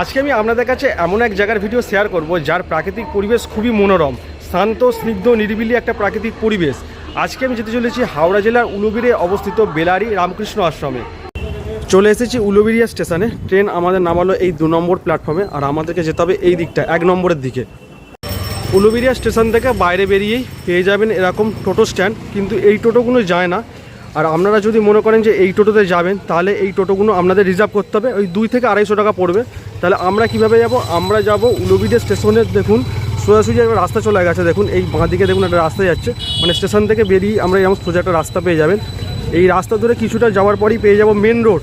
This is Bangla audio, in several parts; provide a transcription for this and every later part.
আজকে আমি আপনাদের কাছে এমন এক জায়গার ভিডিও শেয়ার করব, যার প্রাকৃতিক পরিবেশ খুবই মনোরম, শান্ত, স্নিগ্ধ, নিরিবিলি একটা প্রাকৃতিক পরিবেশ। আজকে আমি যেতে চলেছি হাওড়া জেলার উলুবিরে অবস্থিত বেলারি রামকৃষ্ণ আশ্রমে। চলে এসেছি উলুবেরিয়া স্টেশনে। ট্রেন আমাদের নামালো এই দু নম্বর প্ল্যাটফর্মে আর আমাদেরকে যেতে হবে এই দিকটা, এক নম্বরের দিকে। উলুবেরিয়া স্টেশন থেকে বাইরে বেরিয়েই পেয়ে যাবেন এরকম টোটো স্ট্যান্ড, কিন্তু এই টোটোগুলো যায় না। আর আপনারা যদি মনে করেন যে এই টোটোতে যাবেন, তাহলে এই টোটোগুলো আপনাদের রিজার্ভ করতে হবে। ওই দুই থেকে আড়াইশো টাকা পড়বে। তাহলে আমরা কীভাবে যাব? আমরা যাব উলুবিরিয়া স্টেশনে, দেখুন, সোজাসুজি একটা রাস্তা চলে গেছে, দেখুন, এই বাঁ দিকে, দেখুন, একটা রাস্তা যাচ্ছে। মানে স্টেশন থেকে বেরিয়ে আমরা যেমন সোজা একটা রাস্তা পেয়ে যাবেন। এই রাস্তা ধরে কিছুটা যাওয়ার পরই পেয়ে যাব মেন রোড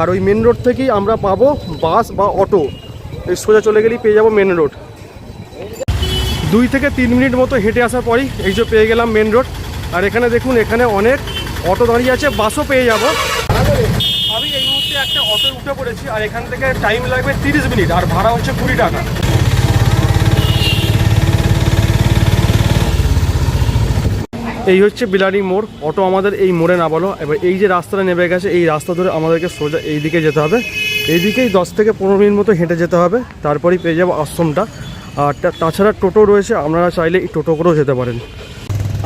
আর ওই মেন রোড থেকেই আমরা পাবো বাস বা অটো। এই সোজা চলে গেলেই পেয়ে যাব মেন রোড দুই থেকে তিন মিনিট মতো হেঁটে আসার পরই এই যে পেয়ে গেলাম মেন রোড আর এখানে দেখুন, এখানে অনেক অটো দাঁড়িয়ে আছে, বাসও পেয়ে যাব। আমি এই একটা অটো উঠে পড়েছি আর এখান থেকে টাইম লাগবে তিরিশ মিনিট, আর ভাড়া হচ্ছে কুড়ি টাকা। এই হচ্ছে বিলারি মোড়, অটো আমাদের এই মোড়ে নামালো। এবার এই যে রাস্তাটা নেমে গেছে, এই রাস্তা ধরে আমাদেরকে সোজা এই দিকে যেতে হবে। এইদিকেই দশ থেকে পনেরো মিনিট মতো হেঁটে যেতে হবে, তারপরেই পেয়ে যাব আশ্রমটা। আর তাছাড়া টোটো রয়েছে, আপনারা চাইলে এই টোটো করেও যেতে পারেন।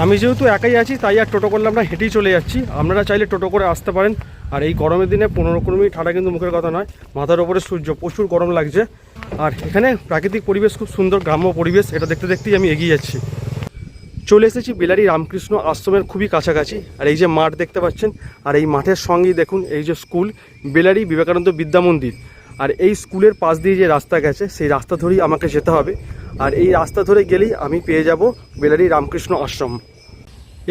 আমি যেহেতু একাই আছি, তাই আর টোটো করলে আমরা হেঁটেই চলে যাচ্ছি। আপনারা চাইলে টোটো করে আসতে পারেন। আর এই গরমের দিনে পনেরো কুড়ি মিনিট হাঁটা কিন্তু মুখের কথা নয়, মাথার ওপরে সূর্য, প্রচুর গরম লাগছে। আর এখানে প্রাকৃতিক পরিবেশ খুব সুন্দর, গ্রাম্য পরিবেশ, এটা দেখতে দেখতেই আমি এগিয়ে যাচ্ছি। চলে এসেছি বেলারি রামকৃষ্ণ আশ্রমের খুবই কাছাকাছি। আর এই যে মাঠ দেখতে পাচ্ছেন, আর এই মাঠের সঙ্গেই দেখুন, এই যে স্কুল, বেলারি বিবেকানন্দ বিদ্যা মন্দির। আর এই স্কুলের পাশ দিয়ে যে রাস্তা গেছে, সেই রাস্তা ধরেই আমাকে যেতে হবে। আর এই রাস্তা ধরে গেলেই আমি পেয়ে যাব বেলারি রামকৃষ্ণ আশ্রম।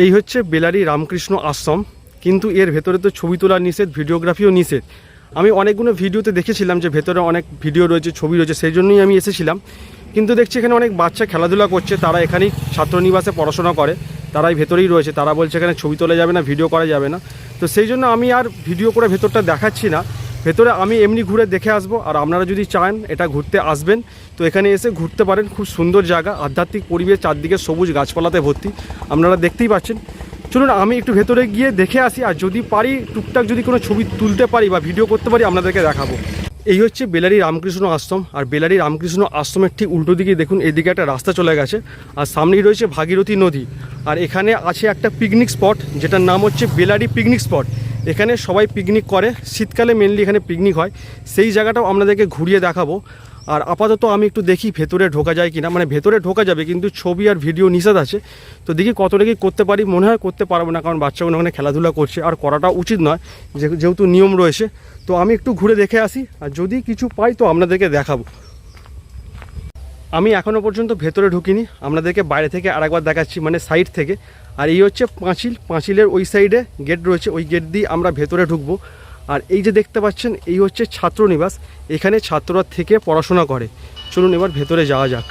এই হচ্ছে বেলারি রামকৃষ্ণ আশ্রম, কিন্তু এর ভেতরে তো ছবি তোলা নিষেধ, ভিডিওগ্রাফিও নিষেধ। আমি অনেকগুলো ভিডিওতে দেখেছিলাম যে ভেতরে অনেক ভিডিও রয়েছে, ছবি রয়েছে, সেই জন্যই আমি এসেছিলাম। কিন্তু দেখছি এখানে অনেক বাচ্চা খেলাধুলা করছে, তারা এখানেই ছাত্রনিবাসে পড়াশোনা করে, তারাই ভেতরেই রয়েছে, তারা বলছে এখানে ছবি তোলা যাবে না, ভিডিও করা যাবে না। তো সেই জন্য আমি আর ভিডিও করে ভেতরটা দেখাচ্ছি না। ভেতরে আমি এমনি ঘুরে দেখে আসব, আর আপনারা যদি চান এটা ঘুরতে আসবেন, তো এখানে এসে ঘুরতে পারেন, খুব সুন্দর জায়গা, আধ্যাত্মিক পরিবেশ, চারদিকে সবুজ গাছপালাতে ভর্তি, আপনারা দেখতেই পাচ্ছেন। চলুন, আমি একটু ভেতরে গিয়ে দেখে আসি, আর যদি পারি, টুকটাক যদি কোনো ছবি তুলতে পারি বা ভিডিও করতে পারি, আপনাদেরকে দেখাবো। এই হচ্ছে বেলারি রামকৃষ্ণ আশ্রম, আর বেলারি রামকৃষ্ণ আশ্রমের ঠিক উল্টো দিকে দেখুন, এদিকে একটা রাস্তা চলে গেছে, আর সামনেই রয়েছে ভাগীরথী নদী, আর এখানে আছে একটা পিকনিক স্পট যেটার নাম হচ্ছে বেলারি পিকনিক স্পট এখানে সবাই পিকনিক করে। শীতকালে মেনলি এখানে পিকনিক হয়। সেই জায়গাটাও আপনাদেরকে ঘুরিয়ে দেখাবো। আর আপাতত আমি একটু দেখি ভেতরে ঢোকা যায় কিনা। মানে ভেতরে ঢোকা যাবে, কিন্তু ছবি আর ভিডিও নিষেধ আছে। তো দেখি কতটা কি করতে পারি। মনে হয় করতে পারব না, কারণ বাচ্চাগুলো ওখানে খেলাধুলা করছে। আর করাটা উচিত নয় যেহেতু নিয়ম রয়েছে। তো আমি একটু ঘুরে দেখে আসি। আর যদি কিছু পাই তো আপনাদেরকে দেখাবো। আমি এখনও পর্যন্ত ভেতরে ঢুকিনি, আপনাদেরকে বাইরে থেকে আরেকবার দেখাচ্ছি মানে সাইড থেকে। আর এই হচ্ছে পাঁচিল, পাঁচিলের ওই সাইডে গেট রয়েছে, ওই গেট দিয়ে আমরা ভেতরে ঢুকবো। আর এই যে দেখতে পাচ্ছেন, এই হচ্ছে ছাত্রনিবাস, এখানে ছাত্ররা থেকে পড়াশোনা করে। চলুন এবার ভেতরে যাওয়া যাক।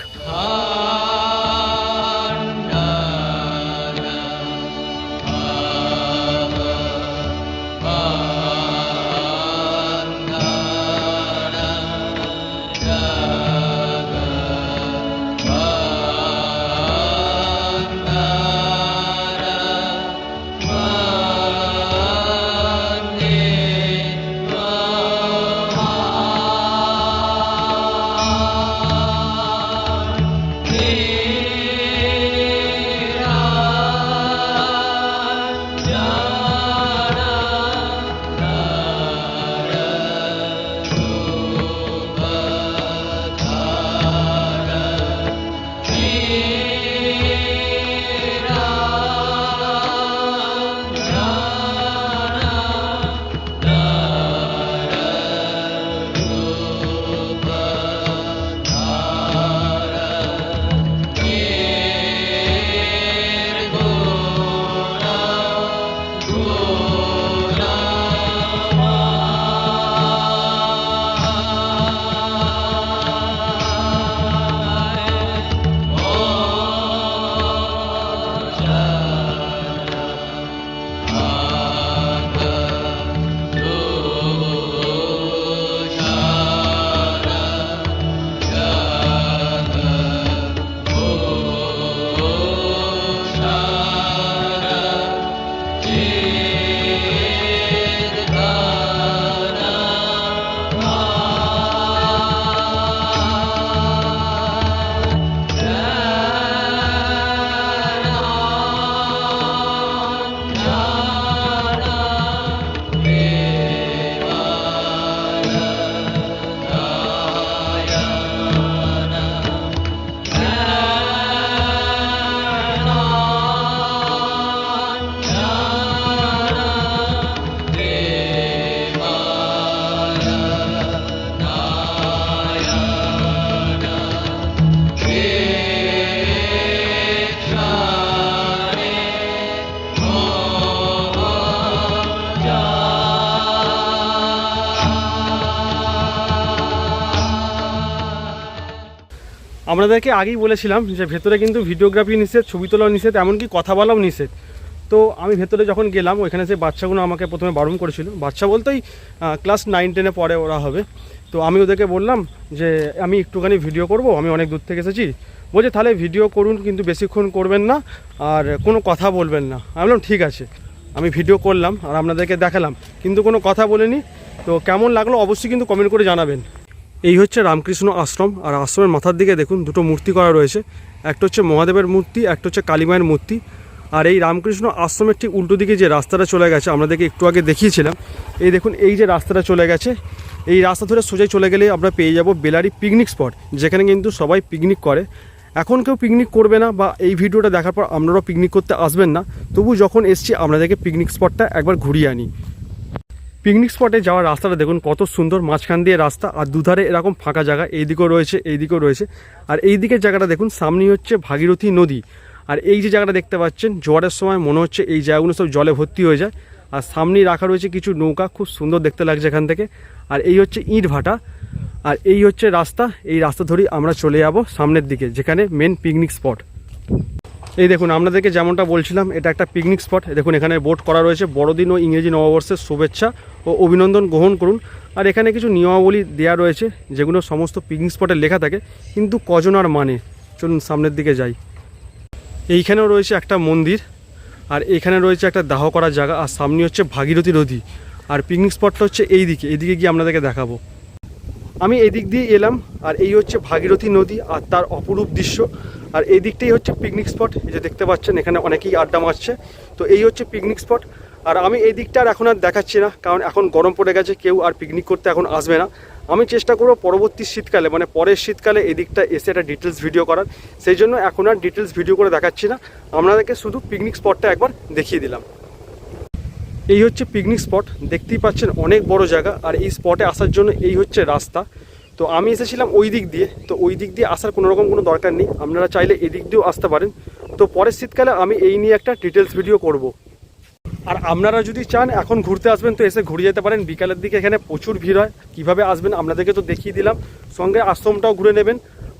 আপনাদেরকে আগেই বলেছিলাম যে ভেতরে কিন্তু ভিডিওগ্রাফি নিষেধ, ছবি তোলাও নিষেধ, এমনকি কথা বলাও নিষেধ। তো আমি ভেতরে যখন গেলাম, ওইখানে যে বাচ্চাগুলো আমাকে প্রথমে বারণ করেছিল, বাচ্চা বলতেই ক্লাস নাইন টেনে পরে ওরা হবে। তো আমি ওদেরকে বললাম যে, আমি একটুখানি ভিডিও করব, আমি অনেক দূর থেকে এসেছি। বলছে, তাহলে ভিডিও করুন, কিন্তু বেশিক্ষণ করবেন না, আর কোনো কথা বলবেন না। আমি বললাম, ঠিক আছে। আমি ভিডিও করলাম আর আপনাদেরকে দেখালাম, কিন্তু কোনো কথা বলিনি। তো কেমন লাগল অবশ্যই কিন্তু কমেন্ট করে জানাবেন। এই হচ্ছে রামকৃষ্ণ আশ্রম, আর আশ্রমের মাথার দিকে দেখুন দুটো মূর্তি করা রয়েছে। একটা হচ্ছে মহাদেবের মূর্তি, একটা হচ্ছে কালীমায়ের মূর্তি। আর এই রামকৃষ্ণ আশ্রমের ঠিক উল্টো দিকে যে রাস্তাটা চলে গেছে আপনাদেরকে একটু আগে দেখিয়েছিলাম। এই দেখুন, এই যে রাস্তাটা চলে গেছে, এই রাস্তা ধরে সোজাই চলে গেলে আমরা পেয়ে যাব বেলারি পিকনিক স্পট যেখানে কিন্তু সবাই পিকনিক করে। এখন কেউ পিকনিক করবে না, বা এই ভিডিওটা দেখার পর আপনারাও পিকনিক করতে আসবেন না। তবু যখন এসছি আপনাদেরকে পিকনিক স্পটটা একবার ঘুরিয়ে আনি। পিকনিক স্পটে যাওয়ার রাস্তাটা দেখুন, কত সুন্দর মাঝখান দিয়ে রাস্তা আর দুধারে এরকম ফাঁকা জায়গা, এইদিকেও রয়েছে এইদিকেও রয়েছে। আর এই দিকের জায়গাটা দেখুন, সামনেই হচ্ছে ভাগীরথী নদী। আর এই যে জায়গাটা দেখতে পাচ্ছেন, জোয়ারের সময় মনে হচ্ছে এই জায়গাগুলো সব জলে ভর্তি হয়ে যায়। আর সামনেই রাখা রয়েছে কিছু নৌকা, খুব সুন্দর দেখতে লাগছে এখান থেকে। আর এই হচ্ছে ইট ভাটা আর এই হচ্ছে রাস্তা, এই রাস্তা ধরেই আমরা চলে যাব সামনের দিকে, যেখানে মেন পিকনিক স্পট এই দেখুন, আপনাদেরকে যেমনটা বলছিলাম, এটা একটা পিকনিক স্পট দেখুন, এখানে বোট করা রয়েছে। বড়দিন ও ইংরেজি নববর্ষের শুভেচ্ছা ও অভিনন্দন গ্রহণ করুন। আর এখানে কিছু নিয়মাবলী দেওয়া রয়েছে, যেগুলো সমস্ত পিকনিক স্পটে লেখা থাকে, কিন্তু কজন আর মানে? চলুন সামনের দিকে যাই। এইখানেও রয়েছে একটা মন্দির, আর এখানে রয়েছে একটা দাহ করার জায়গা, আর সামনে হচ্ছে ভাগীরথী নদী। আর পিকনিক স্পটটা হচ্ছে এই দিকে এইদিকে গিয়ে আপনাদেরকে দেখাবো। আমি এদিক দিক দিয়ে এলাম, আর এই হচ্ছে ভাগীরথী নদী, আর তার অপরূপ দৃশ্য। আর এই দিকটাই হচ্ছে পিকনিক স্পট এই যে দেখতে পাচ্ছেন, এখানে অনেকেই আড্ডা মারছে। তো এই হচ্ছে পিকনিক স্পট আর আমি এই দিকটা আর এখন আর দেখাচ্ছি না, কারণ এখন গরম পড়ে গেছে, কেউ আর পিকনিক করতে এখন আসবে না। আমি চেষ্টা করব পরবর্তী শীতকালে মানে পরের শীতকালে এই দিকটা এসে একটা ডিটেলস ভিডিও করার। সেই জন্য এখন আর ডিটেলস ভিডিও করে দেখাচ্ছি না। আপনাদেরকে শুধু পিকনিক স্পটটা একবার দেখিয়ে দিলাম। এই হচ্ছে পিকনিক স্পট দেখতেই পাচ্ছেন অনেক বড় জায়গা। আর এই স্পটে আসার জন্য এই হচ্ছে রাস্তা। তো আমি এসেছিলাম ওই দিক দিয়ে, তো ওই দিক দিয়ে আসার কোনো রকম কোনো দরকার নেই। আপনারা চাইলে এদিক দিয়েও আসতে পারেন। তো পরের শীতকালে আমি এই নিয়ে একটা ডিটেলস ভিডিও করব। আর আপনারা যদি চান এখন ঘুরতে আসবেন, তো এসে ঘুরে যেতে পারেন। বিকালের দিকে এখানে প্রচুর ভিড় হয়। কীভাবে আসবেন আপনাদেরকে তো দেখিয়ে দিলাম। সঙ্গে আশ্রমটাও ঘুরে নেবেন।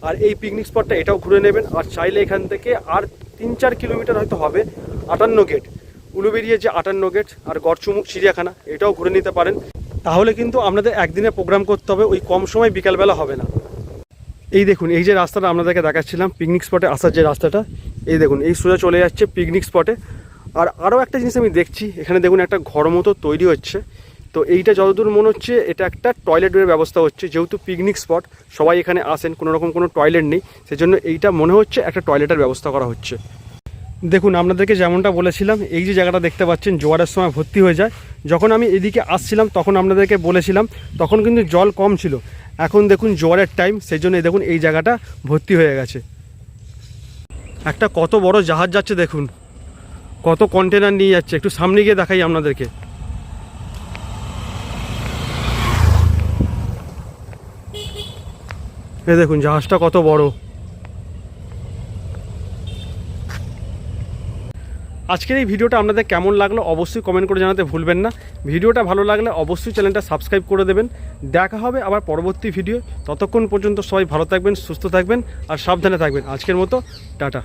আর এই পিকনিক স্পটটা এটাও ঘুরে নেবেন। আর চাইলে এখান থেকে আর তিন চার কিলোমিটার হয়তো হবে আটান্ন গেট উলুবেরিয়ে যে আটান্ন গেট আর গড়চুমুক চিড়িয়াখানা, এটাও ঘুরে নিতে পারেন। তাহলে কিন্তু আপনাদের একদিনে প্রোগ্রাম করতে হবে, ওই কম সময় বিকালবেলা হবে না। এই দেখুন, এই যে রাস্তাটা আপনাদেরকে দেখাচ্ছিলাম পিকনিক স্পটে আসার যে রাস্তাটা, এই দেখুন, এই সোজা চলে যাচ্ছে পিকনিক স্পটে আর আরও একটা জিনিস আমি দেখছি, এখানে দেখুন একটা ঘর মতো তৈরি হচ্ছে। তো এইটা যতদূর মনে হচ্ছে, এটা একটা টয়লেটের ব্যবস্থা হচ্ছে, যেহেতু পিকনিক স্পট সবাই এখানে আসেন, কোনো রকম কোনো টয়লেট নেই, সেজন্য এইটা মনে হচ্ছে একটা টয়লেটের ব্যবস্থা করা হচ্ছে। দেখুন, আপনাদেরকে যেমনটা বলেছিলাম, এই যে জায়গাটা দেখতে পাচ্ছেন, জোয়ারের সময় ভর্তি হয়ে যায়। যখন আমি এদিকে আসছিলাম, তখন আপনাদেরকে বলেছিলাম, তখন কিন্তু জল কম ছিল। এখন দেখুন, জোয়ারের টাইম সেই জন্য দেখুন, এই জায়গাটা ভর্তি হয়ে গেছে। একটা কত বড় জাহাজ যাচ্ছে দেখুন। কত কন্টেনার নিয়ে যাচ্ছে। একটু সামনে গিয়ে দেখাই আপনাদেরকে। এ দেখুন, জাহাজটা কত বড়। আজকের এই ভিডিওটা আপনাদের কেমন লাগল অবশ্যই কমেন্ট করে জানাতে ভুলবেন না। ভিডিওটা ভালো লাগলে অবশ্যই চ্যানেলটা সাবস্ক্রাইব করে দেবেন। দেখা হবে আবার পরবর্তী ভিডিও ততক্ষণ পর্যন্ত সবাই ভালো থাকবেন, সুস্থ থাকবেন আর সাবধানে থাকবেন। আজকের মতো, টাটা।